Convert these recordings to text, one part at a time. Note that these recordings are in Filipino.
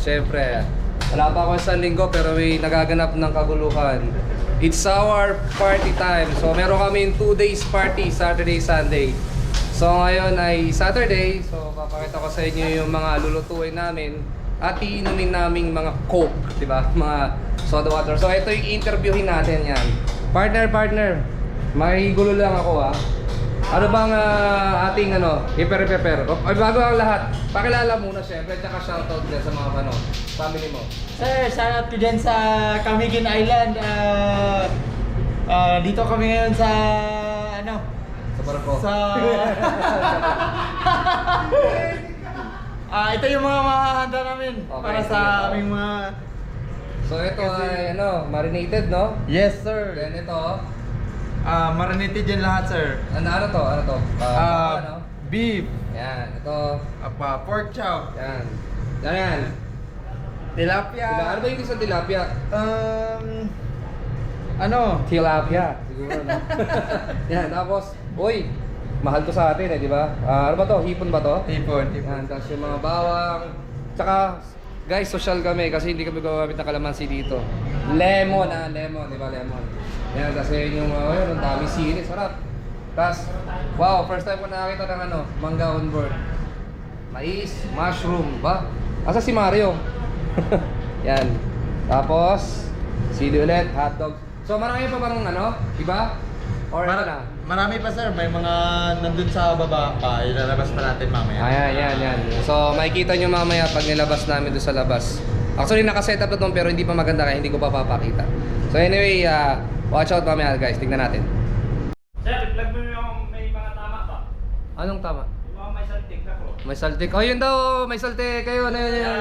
syempre, wala pa ako sa linggo pero may nagaganap ng kaguluhan. It's our party time. So meron kami 2 days party, Saturday, Sunday. So ngayon ay Saturday, so papakita ko sa inyo yung mga lulutuin namin at iinumin naming mga coke, di ba? Mga soda water. So ito yung interviewin natin yan. Partner, partner, may gulo lang ako ah. Ano bang ah, ating ano, hiper-pepper? Ay, bago ang lahat, pakilala muna syempre, tsaka shoutout din sa mga ano, family mo. Sir, shout out ko dyan sa Camiguin Island. Ah, ah, dito kami ngayon sa ano? Sa barko. Sa Ah, ito yung mga mahahanda namin Okay, para sige, sa okay. aming mga So ito ay ano, marinated no? Yes, sir. Then ito, Ah, marinated yan lahat, sir. ano, ano to? Ano to? Ah, Ah, ano? beef, Yan, ito. apa, pork chop, Yan. Yan yan. tilapia. Tila, ano ba yung sa tilapia? Um, ano? Tilapia. Siguro, no? yan, tapos, uy, mahal to sa atin eh, di ba? Ah, ano ba to? Hipon ba to? Hipon, Yan, hipon. tapos yung mga bawang. Tsaka, guys, social kami kasi hindi kami gumamit ng kalamansi dito. Lemon, ah, lemon, di ba? Lemon. Yan, tapos yun yung, uh, yun, ang dami sili, sarap. Tapos, wow, first time ko nakakita ng ano, mangga on board. Mais, mushroom, ba? Asa si Mario? Yan. Tapos, sili ulit, hotdog. So, marami pa bang ano, iba? Or ano na? Marami pa sir, may mga nandun sa baba pa, ilalabas pa natin mamaya. Ayan, yan, yan. So, makikita nyo mamaya pag nilabas namin doon sa labas. Actually, nakaset up na to pero hindi pa maganda kaya hindi ko pa papakita. So anyway, uh, watch out mamaya guys. Tignan natin. Sir, i-plug mo yung may mga tama ba? Anong tama? Yung mga may saltik ako. May saltik. Oh, yun daw. May saltik. Ayun, ayun, ayun.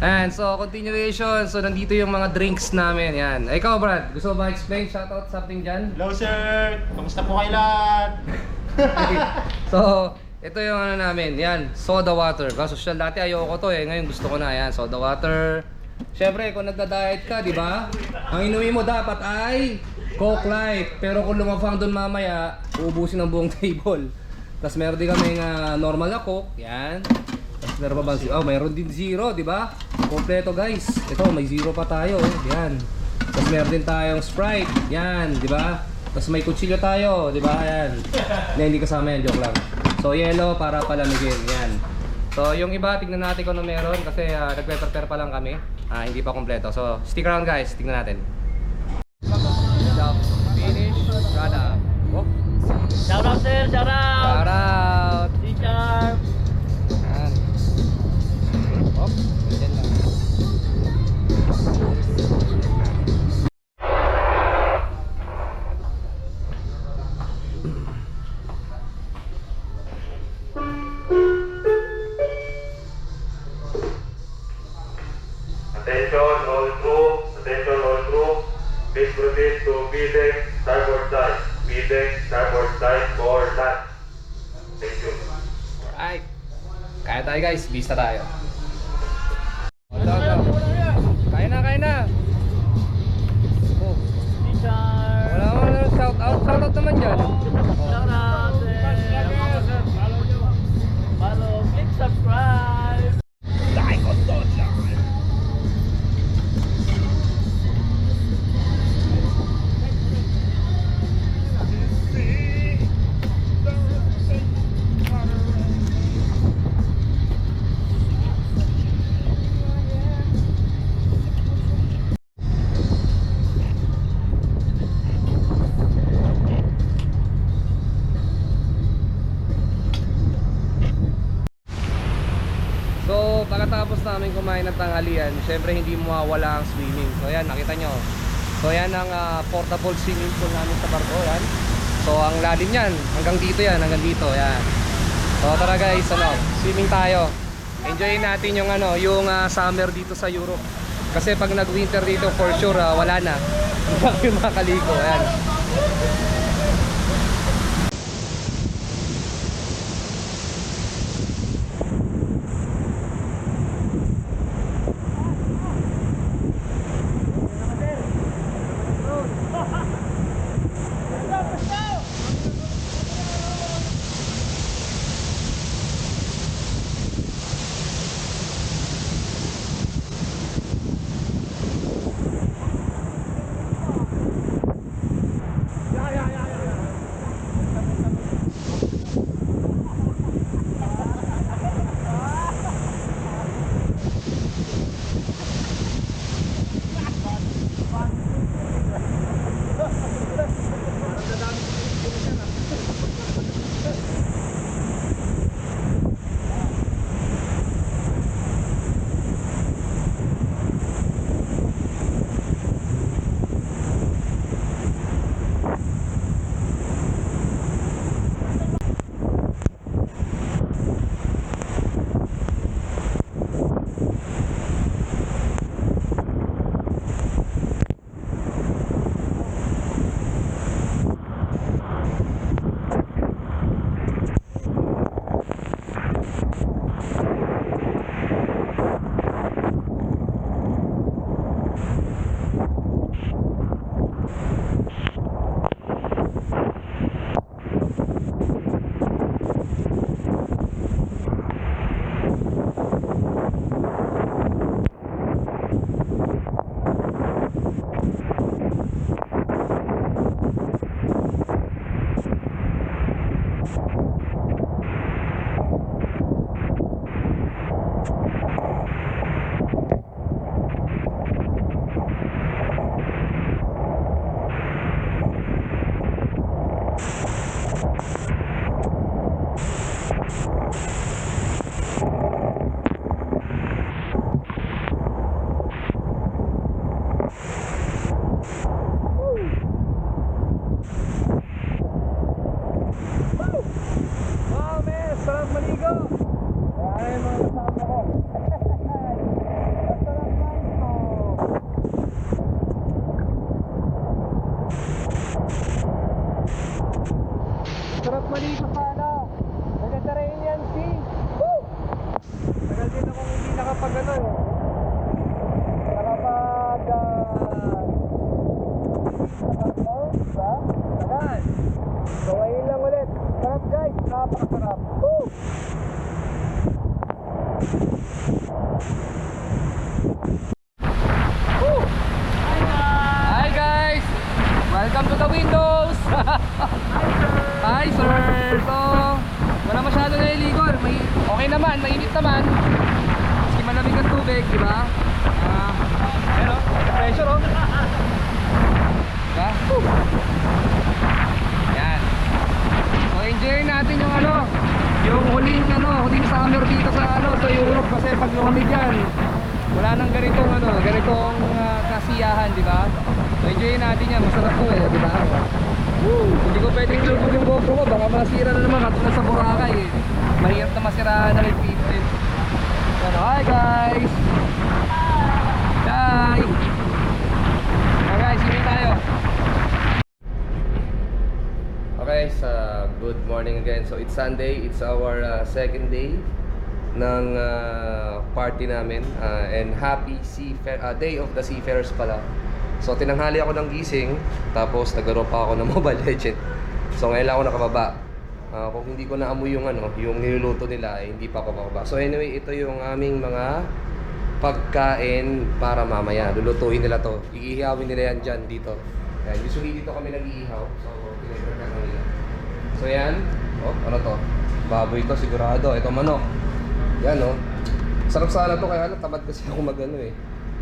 And so, continuation. So, nandito yung mga drinks namin. Yan. Ikaw, Brad. Gusto mo ba explain? Shoutout something dyan? Hello sir! Kamusta po kayo lahat? so, ito yung ano namin, yan, soda water. Ba, social dati ayoko to eh, ngayon gusto ko na yan, soda water. Siyempre, kung nagda-diet ka, di ba? Ang inumin mo dapat ay Coke Light. Pero kung lumafang doon mamaya, uubusin ang buong table. Tapos meron din kami nga normal na Coke, yan. Tapos meron pa zero? Oh, meron din zero, di ba? Kompleto guys. Ito, may zero pa tayo, oh. yan. Tapos meron din tayong Sprite, yan, di ba? Tapos may kutsilyo tayo, di ba? Yan. Na hindi kasama yan, joke lang. So yellow para palamigin, yan. So yung iba, tignan natin kung ano meron kasi uh, nagpe-prepare pa lang kami. Ah, hindi pa kompleto. So stick around guys, tignan natin. Finish, Rada. Oh, Shout out sir! Shout out! shout out! Yan. Oh, lang. Bista tayo. Tanghalian, syempre hindi mawawala ang swimming. So, yan, nakita nyo. So, yan ang ah, portable swimming pool namin sa barko, yan. So, ang lalim yan, hanggang dito yan, hanggang dito, yan. So, tara guys, ano, swimming tayo. Enjoyin natin yung ano, yung ah, summer dito sa Europe. Kasi pag nag-winter dito, for sure, ah, wala na. Hindi kayo makakaligo, yan. So ngayon lang ulit. Sarap guys, napakasarap. Woo! Woo! Hi guys! Welcome to the windows! Hi sir! So, wala masyado naliligo. May, okay naman, mainit naman. Maski malamig ang tubig, di ba? Ah, ayun o, pressure o. Diba? Woo! Yan. So, enjoy natin yung ano, yung huling ano, huling summer dito sa ano, sa Europe kasi pag lumamig yan, wala nang ganitong ano, ganitong ah, kasiyahan, di ba? So, enjoy natin yan, masarap to eh, di ba? Woo! Hindi ko pwedeng ilubog yung GoPro ko, baka masira na naman katulad sa Boracay eh. Mahirap na masiraan na yung people. Pero hi guys! Hi! Hi guys, sino tayo? Okay, so good morning again. So it's Sunday, it's our uh, second day ng uh, party namin uh, and happy seafair, uh, day of the seafarers pala. So tinanghali ako ng gising tapos naglaro pa ako ng Mobile Legend. So ngayon lang ako nakababa. Uh, kung hindi ko naamoy yung ano, yung niluluto nila, eh, hindi pa ako makababa. So anyway, ito yung aming mga pagkain para mamaya. Lulutuin nila to. Iihawin nila yan dyan dito. Yan. Usually dito kami nag-iihaw. So, pinagkakan. So yan. Oh, ano to? Baboy to sigurado. Ito manok. Yan oh. Sarap sana to kaya lang tamad kasi ako mag ano eh.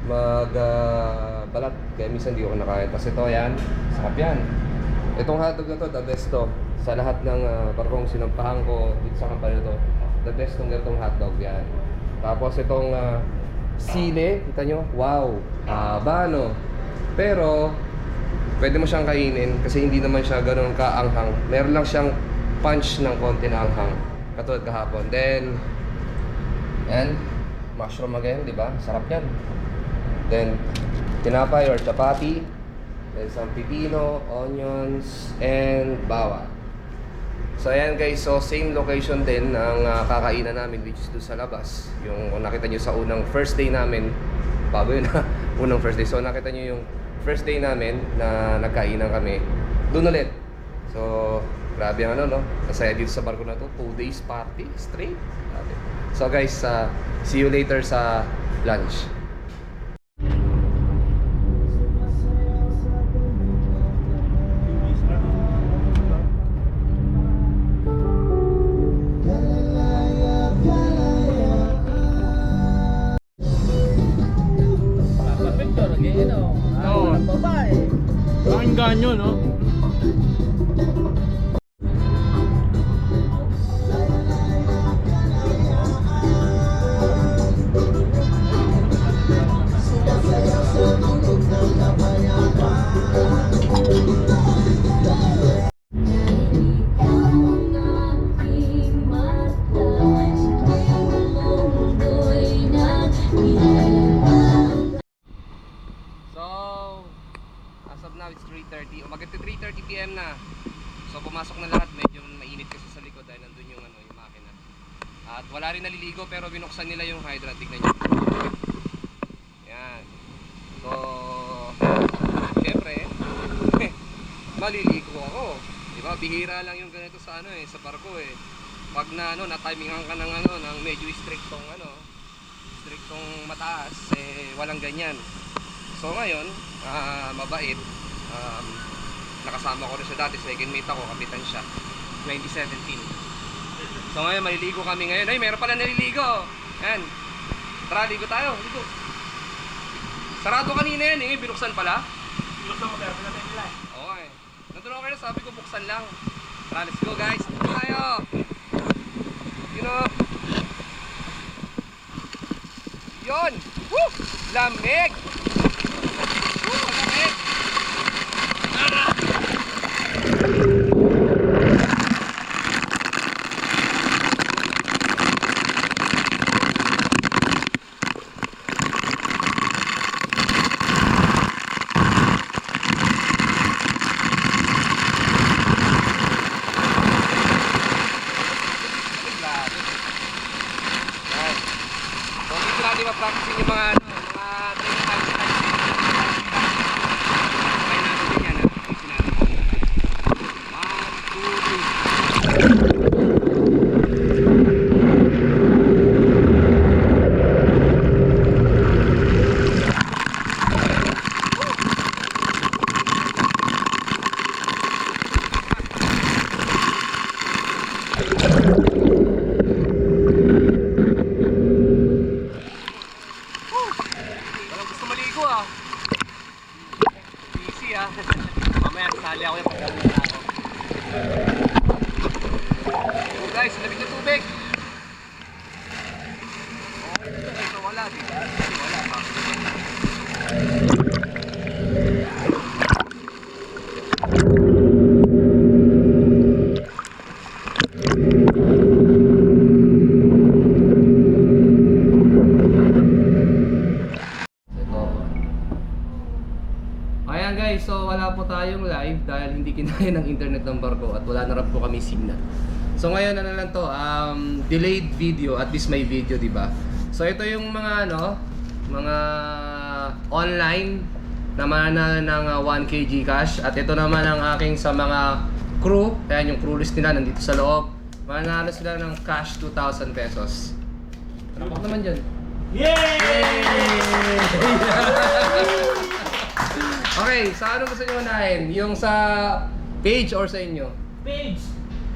Mag ah, balat. Kaya minsan hindi ako nakain. Tapos ito yan. Sarap yan. Itong hotdog na to, the best to. Sa lahat ng uh, barkong sinampahan ko dito sa kampanya to. The best tong ganitong hotdog yan. Tapos itong ah, sile, kita nyo? Wow! Haba no? Pero, pwede mo siyang kainin kasi hindi naman siya ganun kaanghang. Meron lang siyang punch ng konti na anghang. Katulad kahapon. Then, and mushroom again, di ba? Sarap yan. Then, tinapay or chapati. Then, some pipino, onions, and bawang. So ayan guys, so same location din ang ah, kakainan namin which is doon sa labas. Yung nakita nyo sa unang first day namin, bago yun unang first day. So nakita nyo yung first day namin na nagkainan kami, doon ulit. So grabe ang ano no, kasaya dito sa barko na to, 2 days party straight. Grabe. So guys, ah, see you later sa lunch. Pakinggan nyo, no? At wala rin naliligo pero binuksan nila yung hydrant. Tignan nyo. Yan. So, syempre, maliligo ako. Di ba? Bihira lang yung ganito sa ano eh, sa barko eh. Pag na ano, na-timingan ka ng ano, ng medyo strictong ano, strictong mataas, eh, walang ganyan. So ngayon, ah, mabait. Um, nakasama ko rin siya dati, second mate ako, kapitan siya. 2017. So ngayon, maliligo kami ngayon. Ay, meron pala naliligo. Yan. Tara, ligo tayo. Ligo. Sarado kanina yan eh. Binuksan pala. Gusto mo, pero pinatay nila. Okay. Nandun ako kayo, sabi ko buksan lang. Tara, let's go guys. Ligo tayo. You know. Yon. Woo! Lamig! Ayan guys, so wala po tayong live dahil hindi kinaya ng internet ng barko at wala na rin po kami signal. So ngayon ano lang to, um, delayed video at least may video, di ba? So ito yung mga ano, mga online na mananalo ng uh, 1 kg cash at ito naman ang aking sa mga crew, ayan yung crew list nila nandito sa loob. Mananalo sila ng cash 2,000 pesos. Rapak naman dyan. Okay, sa ano gusto nyo unahin? Yung sa page or sa inyo? Page.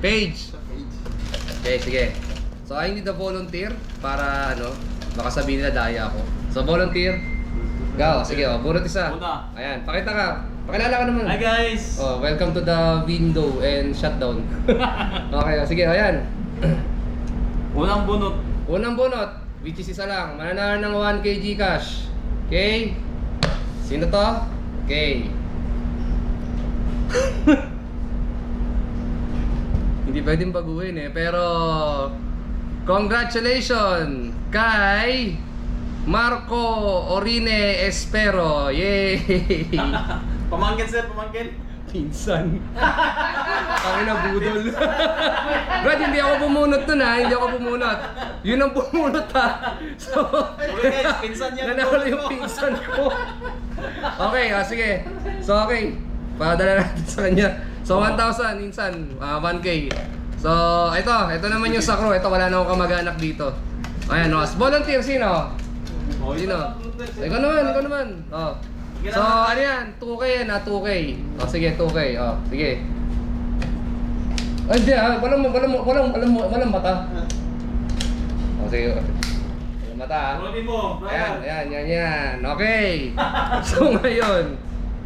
Page. Okay, sige. So I need a volunteer para ano, baka sabihin nila daya ako. So volunteer. Go, sige, oh, bunot isa. Una. Ayan, pakita ka. Pakilala ka naman. Hi guys! Oh, welcome to the window and shutdown. okay, oh, sige, ayan. Unang bunot. Unang bunot, which is isa lang. Mananalo ng 1 kg cash. Okay? Sino to? Okay. Hindi pwedeng baguhin eh. Pero, congratulations kay Marco Orine Espero. Yay! Pamangkin sir, pamangkin. Pinsan. Kami na budol. Brad, hindi ako bumunot nun ha. Hindi ako bumunot. Yun ang bumunot ha. So, Okay guys, pinsan yan. nanalo yung pinsan ko. Okay, ah, sige. So, okay. Padala natin sa kanya. So, 1,000 insan. ah, 1K. So, ito. Ito naman yung sa crew. Ito, wala na akong kamag-anak dito. Ayan, oh. Volunteer, sino? Sino? Ikaw naman, ikaw naman. Oh. So, ano yan? 2K yan ha, 2K. O, sige, 2K. O, sige. Ay, hindi ha. Walang, walang, walang, walang, walang mata. O, sige. Walang mata. Bunutin mo. Ayan, ayan, yan, yan. Okay. So, ngayon,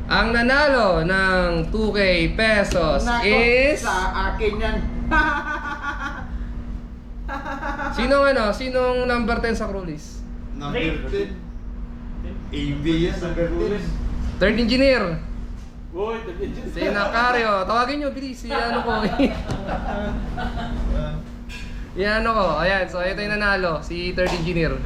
ang nanalo ng 2K pesos is... Sa akin yan. Sinong ano? Sinong number 10 sa crew list? Number 10. AB yan, number 10. Third engineer. Uy, Si Nakario. Tawagin nyo, bilis. Si ano ko. Yan ano ko. Ayan, so ito yung nanalo. Si third engineer.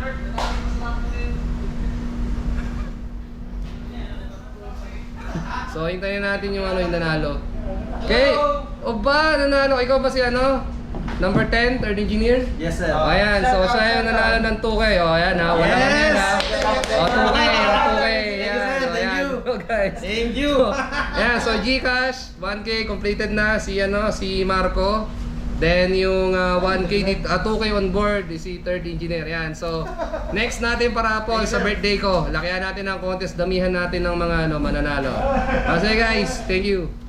So hintayin natin yung ano yung nanalo. Okay. O ba, nanalo. Ikaw ba si ano? Number 10, third engineer? Yes sir. O ayan, so siya yung nanalo ng 2K. O ayan ha, wala kami yan ha. O 2K, o 2K. Ayan, thank you. O, guys. Thank you. Ayan, so Gcash, 1K completed na si ano, si Marco. Then yung uh, 1K dito, uh, 2K on board is si third engineer. Yan. So next natin para po sa birthday ko. Lakihan natin ang contest, damihan natin ng mga ano mananalo. Okay guys, thank you.